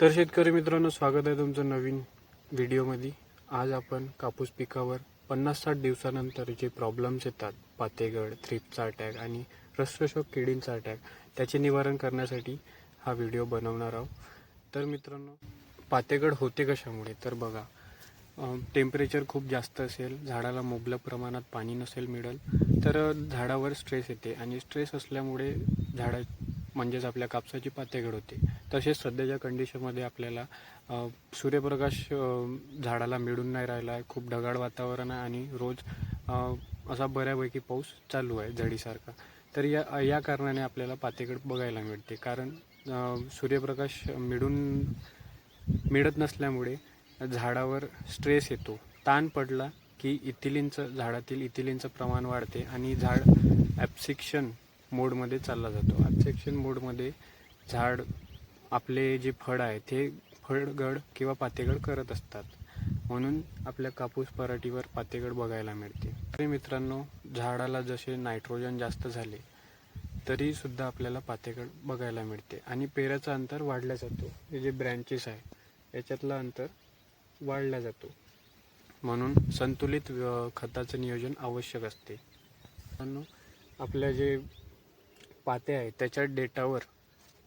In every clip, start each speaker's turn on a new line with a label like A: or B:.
A: तर शेतकरी मित्रांनो स्वागत आहे तुमचं नवीन व्हिडिओमध्ये. आज आपण कापूस पिकावर पन्नास साठ दिवसानंतर जे प्रॉब्लेम्स येतात पातेगड थ्रिपचा अटॅक आणि रस्वशोक किडींचा अटॅक त्याचे निवारण करण्यासाठी हा व्हिडिओ बनवणार आहोत. तर मित्रांनो पातेगड होते कशामुळे? तर बघा टेम्परेचर खूप जास्त असेल झाडाला मुबलक प्रमाणात पाणी नसेल मिळेल तर झाडावर स्ट्रेस येते. आणि स्ट्रेस असल्यामुळे झाडा म्हणजेच आपल्या कापसाची पातेगड होते. तसेच सध्याच्या कंडिशनमध्ये आपल्याला सूर्यप्रकाश झाडाला मिळून नाही राहिला आहे. खूप ढगाळ वातावरण आहे आणि रोज असा बऱ्यापैकी पाऊस चालू आहे झडीसारखा. तर या या कारणाने आपल्याला पातेकड बघायला मिळते. कारण सूर्यप्रकाश मिळून मिळत नसल्यामुळे झाडावर स्ट्रेस येतो. ताण पडला की इथिलीनचं झाडातील इथिलींचं प्रमाण वाढते आणि झाड ॲप्सिक्शन मोडमध्ये चालला जातो. ॲप्सिक्शन मोडमध्ये झाड आपले जे फळ आहे ते फळगड किंवा पातेगड करत असतात. म्हणून आपल्या कापूस पराठीवर पातेगड बघायला मिळते. तरी मित्रांनो झाडाला जसे नायट्रोजन जास्त झाले तरी सुद्धा आपल्याला पातेगड बघायला मिळते. आणि पेराचं अंतर वाढल्या जातो. हे जे ब्रँचेस आहे याच्यातलं अंतर वाढला जातो. म्हणून संतुलित खताचं नियोजन आवश्यक असते. आपल्या जे पाते आहे त्याच्या डेटावर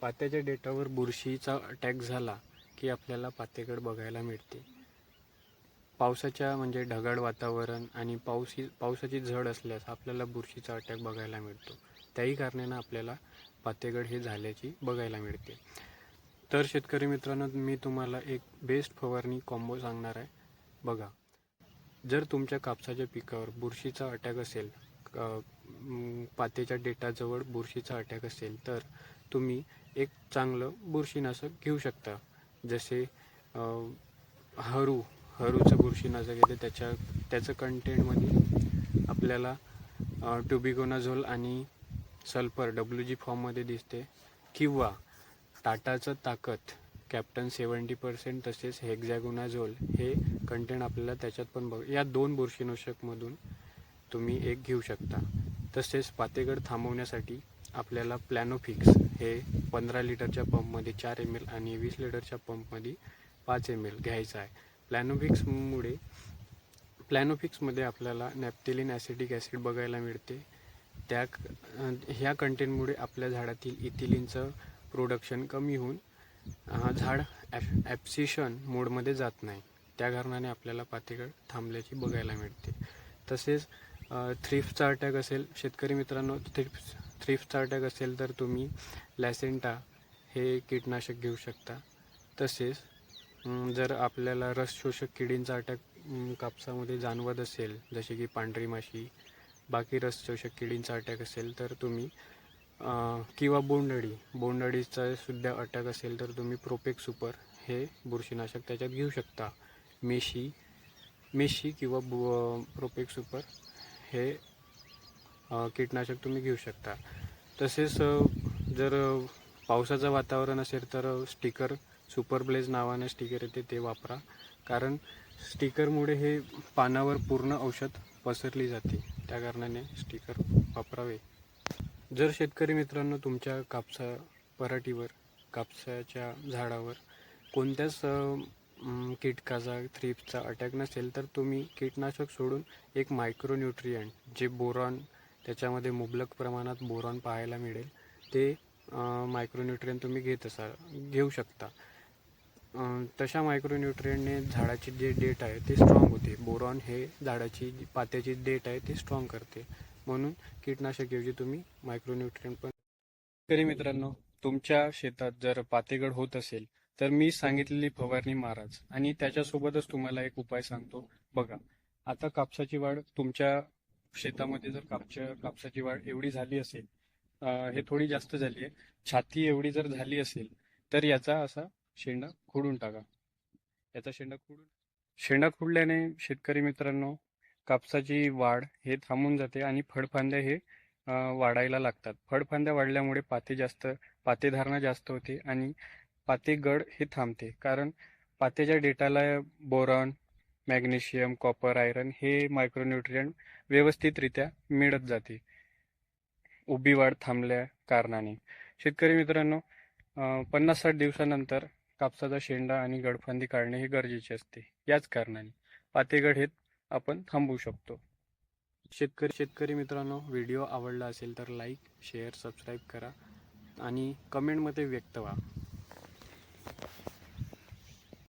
A: पात्याच्या डेटावर बुरशीचा अटॅक झाला की आपल्याला पातेगड बघायला मिळते. पावसाच्या म्हणजे ढगाळ वातावरण आणि पावसी पावसाची झड असल्यास आपल्याला बुरशीचा अटॅक बघायला मिळतो. त्याही कारणानं आपल्याला पातेगड हे झाल्याची बघायला मिळते. तर शेतकरी मित्रांनो मी तुम्हाला एक बेस्ट फवारणी कॉम्बो सांगणार आहे. बघा जर तुमच्या कापसाच्या पिकावर बुरशीचा अटॅक असेल पातेच्या डेटाजवळ बुरशीचा अटॅक असेल तर तुम्ही एक चांगलं बुरशीनाशक घेऊ शकता. जसे हरू हरूचं बुरशीनाशक येते त्याच्या त्याचं कंटेंटमध्ये आपल्याला ट्युबिकोनाझोल आणि सल्फर डब्ल्यू जी फॉर्ममध्ये दिसते. किंवा टाटाचं ताकद कॅप्टन सेवन्टी पर्सेंट तसेच हेक्झॅगोनाझोल हे कंटेंट आपल्याला त्याच्यात पण बघ या दोन बुरशीनाशकमधून तुम्ही एक घेऊ शकता. तसेच पातेगड थांबवण्यासाठी आपल्याला प्लॅनोफिक्स हे पंधरा लिटरच्या पंपमध्ये चार एम एल आणि वीस लिटरच्या पंपमध्ये पाच एम एल घ्यायचं आहे. प्लॅनोफिक्समुळे प्लॅनोफिक्समध्ये आपल्याला नॅप्थेलिन ॲसिडिक ॲसिड बघायला मिळते. त्या ह्या कंटेंटमुळे आपल्या झाडातील इथिलिनचं प्रोडक्शन कमी होऊन झाड ॲप ॲप्सिशन मोडमध्ये जात नाही. त्या कारणाने आपल्याला पातेगड थांबल्याची बघायला मिळते. तसेच थ्रिफ्टचा अटॅक असेल. शेतकरी मित्रांनो थ्रिफ्ट थ्रिफ्टचा अटॅक असेल तर तुम्ही लॅसेंटा हे कीटनाशक घेऊ शकता. तसेच जर आपल्याला रस शोषक किडींचा अटॅक कापसामध्ये जाणवत असेल जसे की पांढरी माशी बाकी रस शोषक किडींचा अटॅक असेल तर तुम्ही किंवा बोंडअळी बोंडअळीचा सुद्धा अटॅक असेल तर तुम्ही प्रोपेक सुपर हे बुरशीनाशक त्याच्यात घेऊ शकता. मेशी मेशी किंवा बु प्रोपेक सुपर हे कीटनाशक तुम्ही घेऊ शकता. तसेच जर पावसाचं वातावरण असेल तर स्टिकर सुपर ब्लेज नावानं स्टिकर येते ते वापरा. कारण स्टिकरमुळे हे पानावर पूर्ण औषध पसरली जाते. त्या कारणाने स्टिकर वापरावे. जर शेतकरी मित्रांनो तुमच्या कापसा पराठीवर कापसाच्या झाडावर कोणत्याच कीटकाचा थ्रीपचा अटॅक नसेल तर तुम्ही कीटनाशक सोडून एक मायक्रोन्यूट्रियंट जे बोरॉन त्याच्यामध्ये मुबलक प्रमाणात बोरॉन पाहायला मिळेल. ते मायक्रोन्युट्रियन तुम्ही घेत असाल घेऊ शकता. तशा मायक्रोन्युट्रियनने झाडाची जे डेट आहे ते स्ट्रॉंग होते. बोरॉन हे झाडाची जी पात्याची डेट आहे ते स्ट्रॉंग करते. म्हणून कीटनाशकऐवजी तुम्ही मायक्रोन्युट्रियन पण तरी मित्रांनो तुमच्या शेतात जर पातेगड होत असेल तर मी सांगितलेली फवारणी माराच आणि त्याच्यासोबतच तुम्हाला एक उपाय सांगतो. बघा आता कापसाची वाढ तुमच्या शेतामध्ये जर कापच्या कापसाची वाढ एवढी झाली असेल हे थोडी जास्त झाली आहे. छाती एवढी जर झाली असेल तर याचा असा शेंडा खोडून टाका. याचा शेंडा खोडून शेंडा खुडल्याने शेतकरी मित्रांनो कापसाची वाढ हे थांबून जाते आणि फळफांद्या हे वाढायला लागतात. फळफांद्या वाढल्यामुळे पाते जास्त पातेधारणा जास्त होते आणि पातेगड हे थांबते. कारण पातेच्या डेटाला बोरॉन मॅग्नेशियम कॉपर आयरन हे मायक्रोन्युट्रियंट व्यवस्थितरित्या मिळत जाते. उभी वाढ थांबल्या कारणाने. शेतकरी मित्रांनो पन्नास साठ दिवसानंतर कापसाचा शेंडा आणि गडफांदी काढणे हे गरजेचे असते. याच कारणाने पातेगड हे आपण थांबवू शकतो. शेतकरी शेतकरी मित्रांनो व्हिडिओ आवडला असेल तर लाईक शेअर सबस्क्राईब करा आणि कमेंटमध्ये व्यक्त व्हा.